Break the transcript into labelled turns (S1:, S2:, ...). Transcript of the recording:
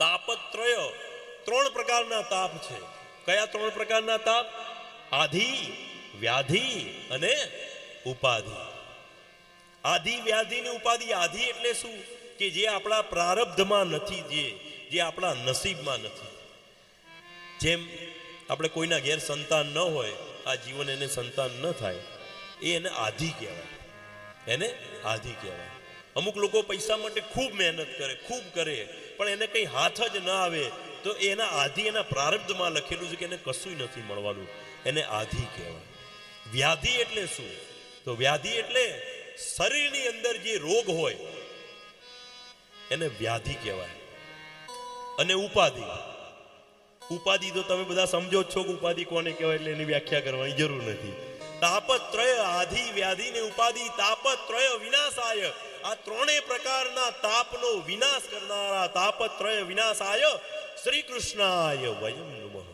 S1: તાપત્રય ત્રણ પ્રકારના તાપ છે. કયા ત્રણ પ્રકારના તાપ? આધિ, વ્યાધિ અને ઉપાધિ. આધિ, વ્યાધિ ને ઉપાધિ, આધિ એટલે શું? કે જે આપણા પ્રારબ્ધમાં નથી જે જે આપણા નસીબમાં નથી. જેમ આપણે કોઈના ઘેર સંતાન ન હોય, આ જીવન એને સંતાન ન થાય એ એને આધિ કહેવાય. એને આધિ કહેવાય. અમુક લોકો પૈસા માટે ખૂબ મહેનત કરે, ખૂબ કરે, પણ એને કંઈ હાથ જ ન આવે, તો એના આધિ એના પ્રારબ્ધમાં લખેલું છે કે એને કશું નથી મળવાનું, એને આધિ કહેવાય. વ્યાધિ એટલે શું? તો વ્યાધિ એટલે શરીરની અંદર જે રોગ હોય, એને વ્યાધિ કહેવાય. અને ઉપાધિ. ઉપાધિ તો તમે બધા સમજો છો કે ઉપાધિ કોને કહેવાય એટલે એની વ્યાખ્યા કરવાની જરૂર નથી. તાપત્રય, આધિ, વ્યાધિ ને ઉપાધિ, તાપત્રય વિનાશાય. આ ત્રણેય પ્રકારના તાપનો વિનાશ કરનારા તાપત્રય વિનાશાય શ્રી કૃષ્ણાય વયમ નમઃ.